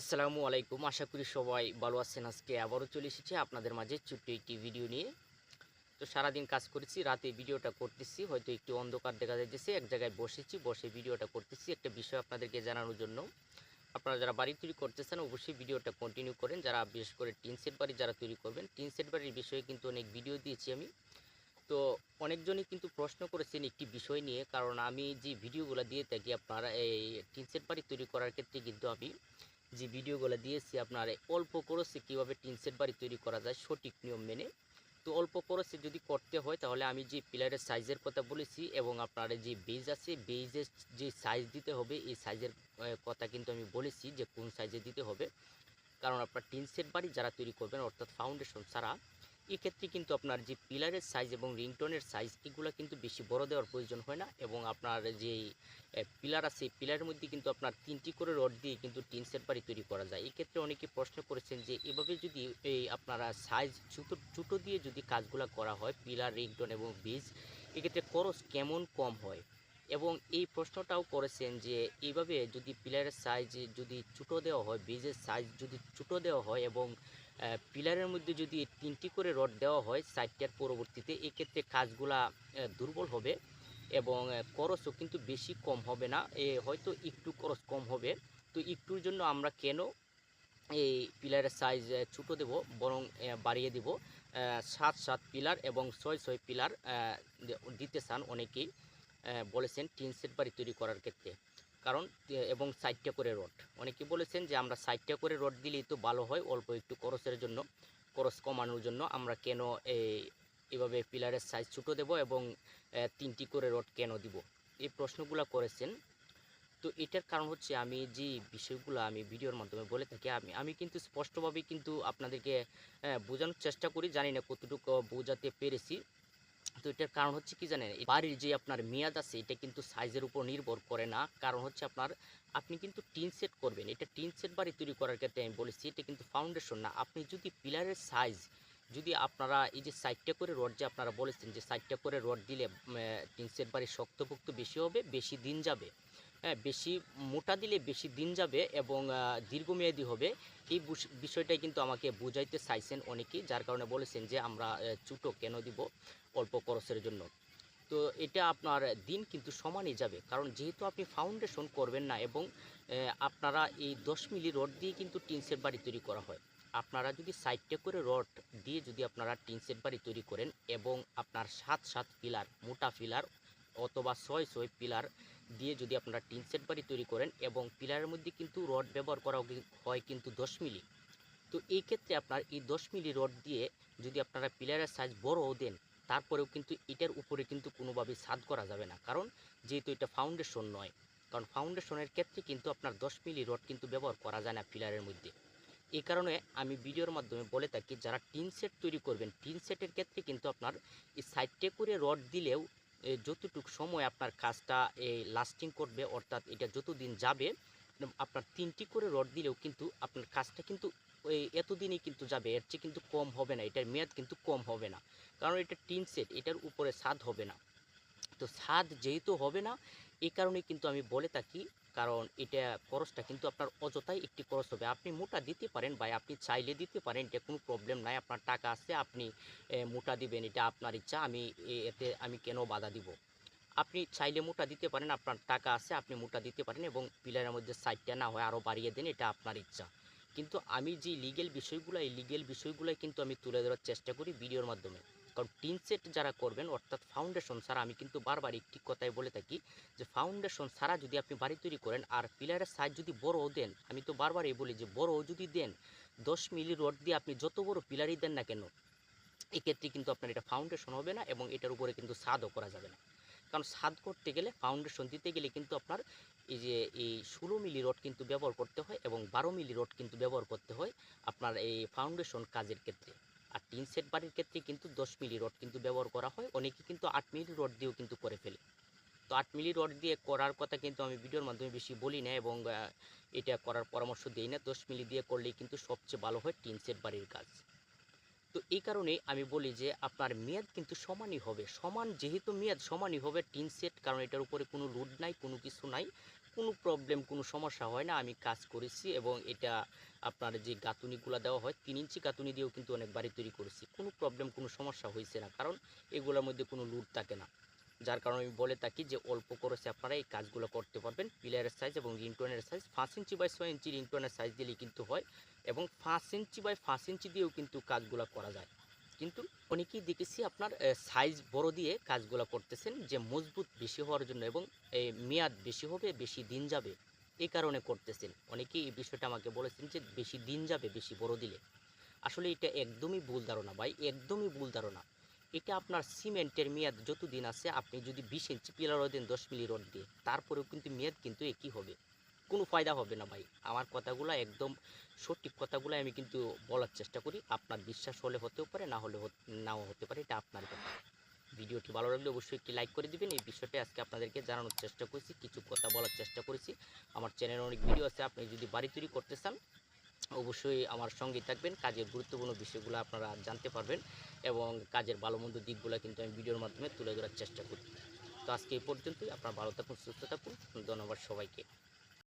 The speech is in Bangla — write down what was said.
আসসালামু আলাইকুম। আশা করি সবাই ভালো আছেন। আজকে আবারও চলে এসেছি আপনাদের মাঝে ছোট্ট একটি ভিডিও নিয়ে। তো সারাদিন কাজ করেছি, রাতে ভিডিওটা করতেছি। হয়তো একটু অন্ধকার দেখা যাচ্ছে এক জায়গায় বসেছি, বসে ভিডিওটা করতেছি। একটা বিষয় আপনাদেরকে জানানোর জন্য। আপনারা যারা বাড়ি তৈরি করতেছেন, অবশ্যই ভিডিওটা কন্টিনিউ করেন। যারা বিশেষ করে টিন সেট বাড়ি যারা তৈরি করবেন, টিন সেট বাড়ির বিষয়ে কিন্তু অনেক ভিডিও দিয়েছি আমি। তো অনেকজনই কিন্তু প্রশ্ন করেছেন একটি বিষয় নিয়ে। কারণ আমি যে ভিডিওগুলো দিয়ে থাকি আপনারা, এই টিন সেট বাড়ি তৈরি করার ক্ষেত্রে কিন্তু আমি যে ভিডিওগুলো দিয়েছি, আপনার অল্প খরচে কীভাবে টিন সেট বাড়ি তৈরি করা যায় সঠিক নিয়ম মেনে। তো অল্প খরচে যদি করতে হয়, তাহলে আমি যে পিলারের সাইজের কথা বলেছি এবং আপনার যে বেজ আছে, বেজের যে সাইজ দিতে হবে, এই সাইজের কথা কিন্তু আমি বলেছি যে কোন সাইজে দিতে হবে। কারণ আপনার টিন সেট বাড়ি যারা তৈরি করবেন, অর্থাৎ ফাউন্ডেশন ছাড়া এক্ষেত্রে কিন্তু আপনার যে পিলারের সাইজ এবং রিংটনের সাইজ এগুলো কিন্তু বেশি বড় দেওয়ার প্রয়োজন হয় না এবং আপনার যে পিলার আছে পিলারের মধ্যে কিন্তু আপনার তিনটি করে রড দিয়ে কিন্তু টিন সেট বাড়ি তৈরি করা যায়। এক্ষেত্রে অনেকে প্রশ্ন করেছেন যে, এভাবে যদি এই আপনারা সাইজ ছোটো ছোটো দিয়ে যদি কাজগুলো করা হয়, পিলার রিংটন এবং বীজ এক্ষেত্রে খরচ কেমন কম হয়? এবং এই প্রশ্নটাও করেছেন যে এইভাবে যদি পিলারের সাইজ যদি ছোটো দেওয়া হয় বীজের সাইজ যদি ছোটো দেওয়া হয় এবং পিলারের মধ্যে যদি তিনটি করে রড দেওয়া হয়, সাইডটার পরবর্তীতে এক্ষেত্রে কাজগুলা দুর্বল হবে এবং খরচও কিন্তু বেশি কম হবে না। এ হয়তো একটু খরচ কম হবে। তো একটুর জন্য আমরা কেন এই পিলারের সাইজ ছোটো দেব, বরং বাড়িয়ে দেব? সাত সাত পিলার এবং ছয় ছয় পিলার দিতে চান অনেকেই বলেছেন টিন সেট বাড়ি তৈরি করার ক্ষেত্রে। কারণ এবং সাইডটা করে রড। অনেকে বলেছেন যে, আমরা সাইডটা করে রড দিলেই তো ভালো হয়, অল্প একটু খরচের জন্য, খরচ কমানোর জন্য। আমরা কেন এই এভাবে পিলারের সাইজ ছোটো দেব এবং তিনটি করে রড কেন দিব? এই প্রশ্নগুলো করেছেন। তো এটার কারণ হচ্ছে, আমি যে বিষয়গুলো আমি ভিডিওর মাধ্যমে বলে থাকি, আমি আমি কিন্তু স্পষ্টভাবে কিন্তু আপনাদেরকে বোঝানোর চেষ্টা করি। জানি না কতটুকু বোঝাতে পেরেছি। তো এটার কারণ হচ্ছে কি জানেন বাড়ির যে আপনার মেয়াদ আছে, এটা কিন্তু সাইজের উপর নির্ভর করে না। কারণ হচ্ছে আপনার, আপনি কিন্তু টিন সেট করবেন। এটা টিন সেট বাড়ি তৈরি করার ক্ষেত্রে আমি বলেছি, এটা কিন্তু ফাউন্ডেশন না। আপনি যদি পিলারের সাইজ যদি আপনারা এই যে সাইডটা করে রড যে আপনারা বলেছেন যে সাইডটা করে রড দিলে টিন সেট বাড়ি শক্তপোক্ত বেশি হবে, বেশি দিন যাবে। বেশি মোটা দিলে বেশি দিন যাবে এবং দীর্ঘমেয়াদী হবে। এই বিষয়টাই কিন্তু আমাকে বুঝাইতে চাইছেন অনেকেই, যার কারণে বলেছেন যে আমরা চুটো কেন দিব অল্প খরচের জন্য। তো এটা আপনার দিন কিন্তু সমানই যাবে, কারণ যেহেতু আপনি ফাউন্ডেশন করবেন না এবং আপনারা এই দশ মিলি রড দিয়ে কিন্তু টিন সেট বাড়ি তৈরি করা হয়। আপনারা যদি সাইডটা করে রড দিয়ে যদি আপনারা টিন সেট বাড়ি তৈরি করেন এবং আপনার সাত সাত পিলার, মোটা পিলার অথবা ছয় ছয় পিলার দিয়ে যদি আপনারা টিন সেট বাড়ি তৈরি করেন এবং পিলারের মধ্যে কিন্তু রড ব্যবহার করা হয় কিন্তু দশ মিলি। তো এই ক্ষেত্রে আপনার এই দশ মিলি রড দিয়ে যদি আপনারা পিলারের সাইজ বড়ও দেন, তারপরেও কিন্তু এটার উপরে কিন্তু কোনোভাবেই ছাদ করা যাবে না। কারণ যেহেতু এটা ফাউন্ডেশন নয়, কারণ ফাউন্ডেশনের ক্ষেত্রে কিন্তু আপনার দশ মিলি রড কিন্তু ব্যবহার করা যায় না পিলারের মধ্যে। এই কারণে আমি ভিডিওর মাধ্যমে বলে থাকি, যারা টিন সেট তৈরি করবেন, টিন সেটের ক্ষেত্রে কিন্তু আপনার এই সাইডটে করে রড দিলেও যতটুকু সময় আপনার কাজটা এই লাস্টিং করবে, অর্থাৎ এটা যতদিন যাবে, আপনার তিনটি করে রড দিলেও কিন্তু আপনার কাজটা কিন্তু ওই এতদিনই কিন্তু যাবে। এর চেয়ে কিন্তু কম হবে না, এটার মেয়াদ কিন্তু কম হবে না। কারণ এটা টিন সেট, এটার উপরে স্বাদ হবে না। তো স্বাদ যেহেতু হবে না এই কারণে কিন্তু আমি বলে থাকি, কারণ এটা খরচটা কিন্তু আপনার অযথাই একটি খরচ হবে। আপনি মোটা দিতে পারেন বা আপনি চাইলে দিতে পারেন, এটা কোনো প্রবলেম নাই। আপনার টাকা আছে, আপনি মোটা দিবেন, এটা আপনার ইচ্ছা, আমি এতে আমি কেন বাধা দিব? আপনি চাইলে মোটা দিতে পারেন, আপনার টাকা আছে, আপনি মোটা দিতে পারেন এবং পিলারের মধ্যে সাইডটা না হয় আরও বাড়িয়ে দেন, এটা আপনার ইচ্ছা। কিন্তু আমি যে লিগেল বিষয়গুলো, এই লিগেল বিষয়গুলোই কিন্তু আমি তুলে ধরার চেষ্টা করি ভিডিওর মাধ্যমে। কারণ টিন সেট যারা করবেন, অর্থাৎ ফাউন্ডেশন ছাড়া আমি কিন্তু বারবার একটি কথাই বলে থাকি যে ফাউন্ডেশন ছাড়া যদি আপনি বাড়ি তৈরি করেন আর পিলারের সাইজ যদি বড়ও দেন, আমি তো বারবারই বলি যে বড়ও যদি দেন, দশ মিলি রড দিয়ে আপনি যত বড় পিলারই দেন না কেন, এক্ষেত্রে কিন্তু আপনার এটা ফাউন্ডেশন হবে না এবং এটার উপরে কিন্তু ছাদও করা যাবে না। কারণ ছাদ করতে গেলে ফাউন্ডেশন দিতে গেলে কিন্তু আপনার এই যে এই ষোলো মিলি রড কিন্তু ব্যবহার করতে হয় এবং বারো মিলি রড কিন্তু ব্যবহার করতে হয় আপনার এই ফাউন্ডেশন কাজের ক্ষেত্রে। আর টিন সেট বাড়ির ক্ষেত্রে কিন্তু দশ মিলি রড কিন্তু ব্যবহার করা হয়। অনেকে কিন্তু আট মিলি রড দিয়েও কিন্তু করে ফেলে। তো আট মিলি রড দিয়ে করার কথা কিন্তু আমি ভিডিওর মাধ্যমে বেশি বলি না এবং এটা করার পরামর্শ দিই না। দশ মিলি দিয়ে করলেই কিন্তু সবচেয়ে ভালো হয় টিন সেট বাড়ির কাজ। তো এই কারণে আমি বলি যে, আপনার মেয়াদ কিন্তু সমানই হবে। সমান যেহেতু মেয়াদ সমানই হবে টিন সেট কারণ এটার উপরে কোনো লোড নাই, কোনো কিছু নাই। কোনো প্রবলেম কোনো সমস্যা হয় না। আমি কাজ করেছি এবং এটা আপনার যে গাঁথুনিগুলো দেওয়া হয়, তিন ইঞ্চি গাঁথুনি দিয়েও কিন্তু অনেক বাড়ি তৈরি করেছি। কোনো প্রবলেম কোনো সমস্যা হয়েছে না, কারণ এগুলোর মধ্যে কোনো লুট থাকে না। যার কারণে আমি বলে থাকি যে, অল্প খরচে আপনারা এই কাজগুলো করতে পারবেন। পিলারের সাইজ এবং রিংটোনের সাইজ পাঁচ ইঞ্চি বাই ছয় ইঞ্চি রিংটোনের সাইজ দিলেই কিন্তু হয় এবং পাঁচ ইঞ্চি বাই পাঁচ ইঞ্চি দিয়েও কিন্তু কাজগুলো করা যায়। কিন্তু অনেকেই দেখেছি আপনার সাইজ বড় দিয়ে কাজগুলো করতেছেন যে মজবুত বেশি হওয়ার জন্য এবং এ, মেয়াদ বেশি হবে বেশি দিন যাবে এই কারণে করতেছেন। অনেকেই এই বিষয়টা আমাকে বলেছেন যে বেশি দিন যাবে বেশি বড় দিলে। আসলে এটা একদমই ভুল ধারণা ভাই একদমই ভুল ধারণা। এটা আপনার সিমেন্টের মেয়াদ যত দিন আছে আপনি যদি বিশ ইঞ্চি পিলারও দেন দশ মিলি রড দিয়ে তারপরেও কিন্তু মেয়াদ কিন্তু একই হবে। কোনো ফায়দা হবে না ভাই। আমার কথাগুলো একদম সঠিক কথাগুলো আমি কিন্তু বলার চেষ্টা করি। আপনার বিশ্বাস হলে হতেও পারে, না হলে নাও হতে পারে, এটা আপনার ব্যাপার। ভিডিওটি ভালো লাগলে অবশ্যই একটি লাইক করে দিবেন। এই বিষয়টা আজকে আপনাদেরকে জানানোর চেষ্টা করেছি, কিছু কথা বলার চেষ্টা করেছি। আমার চ্যানেলে অনেক ভিডিও আছে, আপনি যদি বাড়ি তৈরি করতে চান, অবশ্যই আমার সঙ্গে থাকবেন। কাজের গুরুত্বপূর্ণ বিষয়গুলো আপনারা জানতে পারবেন এবং কাজের ভালো মন্দ দিকগুলো কিন্তু আমি ভিডিওর মাধ্যমে তুলে ধরার চেষ্টা করি। তো আজকে এই পর্যন্তই, আপনারা ভালো থাকুন, সুস্থ থাকুন। ধন্যবাদ সবাইকে।